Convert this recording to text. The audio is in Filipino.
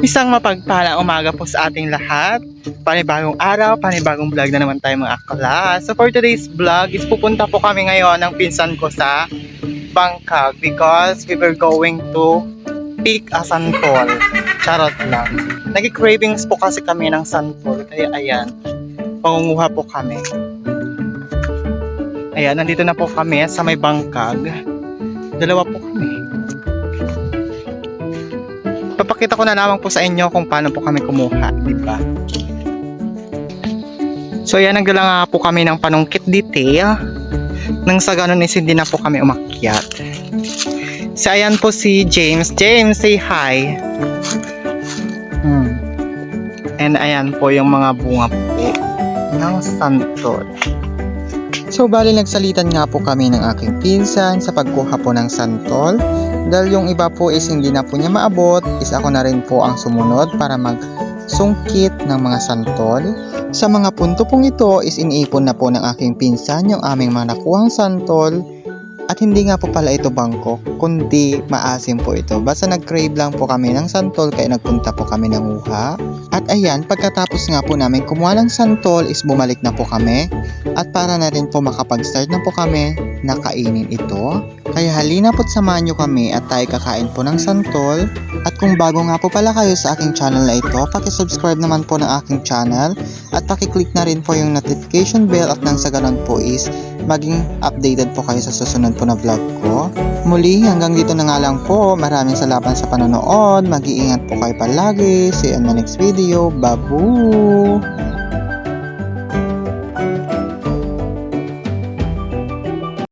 Isang mapagpalang umaga po sa ating lahat. Panibagong araw, panibagong vlog na naman tayo mga akla. So for today's vlog is pupunta po kami ngayon ng pinsan ko sa Bangkok because we were going to pick a santol. Charot lang. Nag-cravings po kasi kami ng santol. Kaya ayan, pangunguha po kami. Ayan, nandito na po kami sa may Bangkag. Dalawa po kami. Papakita ko na lamang po sa inyo kung paano po kami kumuha, di ba? So ayan, nagdala nga po kami ng panungkit detail. Nang sa ganun is hindi na po kami umakyat. So ayan po si James. James, say hi. Hmm. And ayan po yung mga bunga po ng santol. So bali nagsalitan nga po kami ng aking pinsan sa pagkuha po ng santol. Dahil yung iba po is hindi na po niya maabot, is ako na rin po ang sumunod para magsungkit ng mga santol. Sa mga punto pong ito is iniipon na po ng aking pinsan yung aming mga nakuhang santol. At hindi nga po pala ito bangko, kundi maasim po ito. Basta nag-crave lang po kami ng santol kaya nagpunta po kami ng uha. At ayan, pagkatapos nga po namin kumuha ng santol is bumalik na po kami. At para na rin po makapag-start na po kami na kainin ito. Kaya halina po't samahan nyo kami at tayo kakain po ng santol. At kung bago nga po pala kayo sa aking channel na ito, subscribe naman po ng aking channel at pakiclick na rin po yung notification bell at nang sa ganun po is maging updated po kayo sa susunod po na vlog ko. Muli, hanggang dito na nga lang po. Maraming salamat sa panonood. Mag-iingat po kayo palagi. See you on the next video. Babu!